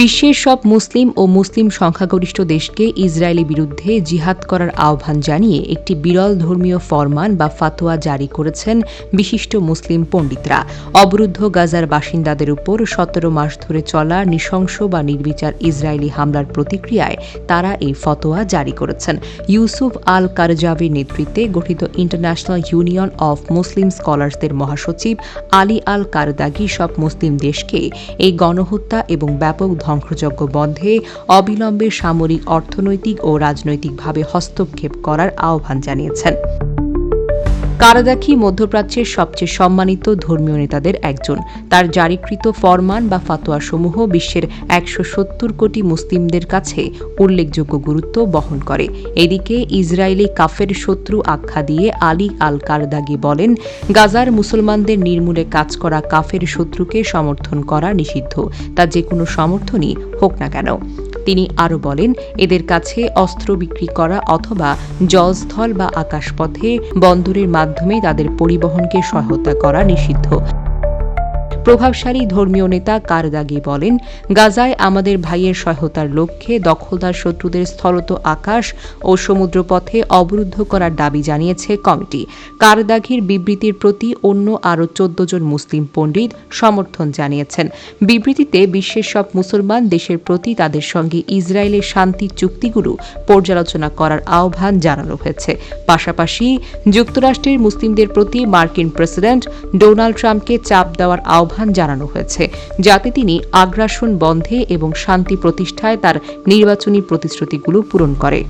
বিশ্বের সব মুসলিম ও মুসলিম সংখ্যাগরিষ্ঠ দেশকে ইসরায়েলি বিরুদ্ধে জিহাদ করার আহ্বান জানিয়ে একটি বিরল ধর্মীয় ফরমান বা ফাতোয়া জারি করেছেন বিশিষ্ট মুসলিম পণ্ডিতরা। অবরুদ্ধ গাজার বাসিন্দাদের উপর সতেরো মাস ধরে চলা নৃশংস বা নির্বিচার ইসরায়েলি হামলার প্রতিক্রিয়ায় তারা এই ফতোয়া জারি করেছেন। ইউসুফ আল কারজাভির নেতৃত্বে গঠিত ইন্টারন্যাশনাল ইউনিয়ন অফ মুসলিম স্কলার্সদের মহাসচিব আলী আল কারদাগি সব মুসলিম দেশকে এই গণহত্যা এবং ব্যাপক ধ্বংসযজ্ঞ বন্ধে অবিলম্বে সামরিক অর্থনৈতিক ও রাজনৈতিকভাবে হস্তক্ষেপ করার আহ্বান জানিয়েছেন। কারাদাখি মধ্যপ্রাচ্যের সবচেয়ে সম্মানিত ধর্মীয় নেতাদের একজন। তার জারিকৃত ফরমান বা ফাতোয়াসমূহ বিশ্বের একশো সত্তর কোটি মুসলিমদের কাছে উল্লেখযোগ্য গুরুত্ব বহন করে। এদিকে ইসরায়েলি কাফের শত্রু আখ্যা দিয়ে আলী আল কারদাগি বলেন, গাজার মুসলমানদের নির্মূলে কাজ করা কাফের শত্রুকে সমর্থন করা নিষিদ্ধ। তা যে কোনো সমর্থনই হোক না কেন। তিনি আরও বলেন, এদের কাছে অস্ত্র বিক্রি করা অথবা জলস্থল বা আকাশপথে বন্দরের মাধ্যমে তাদের পরিবহনকে সহায়তা করা নিষিদ্ধ। প্রভাবশালী ধর্মীয় নেতা কারদাগি বলেন, গাজায় আমাদের ভাইয়ের সহায়তার লক্ষ্যে দখলদার শত্রুদের স্থলত আকাশ ও সমুদ্রপথে অবরুদ্ধ করার দাবি জানিয়েছে কমিটি। কারদাগির বিবৃতির প্রতি অন্য আরও চোদ্দ জন মুসলিম পণ্ডিত সমর্থন জানিয়েছেন। বিবৃতিতে বিশ্বের সব মুসলমান দেশের প্রতি তাদের সঙ্গে ইসরায়েলের শান্তি চুক্তিগুলো পর্যালোচনা করার আহ্বান জানানো হয়েছে। পাশাপাশি যুক্তরাষ্ট্রের মুসলিমদের প্রতি মার্কিন প্রেসিডেন্ট ডোনাল্ড ট্রাম্পকে চাপ দেওয়ার আহ্বান জানানো হয়েছে, যাতে তিনি আগ্রাসন বন্ধে এবং শান্তি প্রতিষ্ঠায় তার নির্বাচনী প্রতিশ্রুতিগুলো পূরণ করে।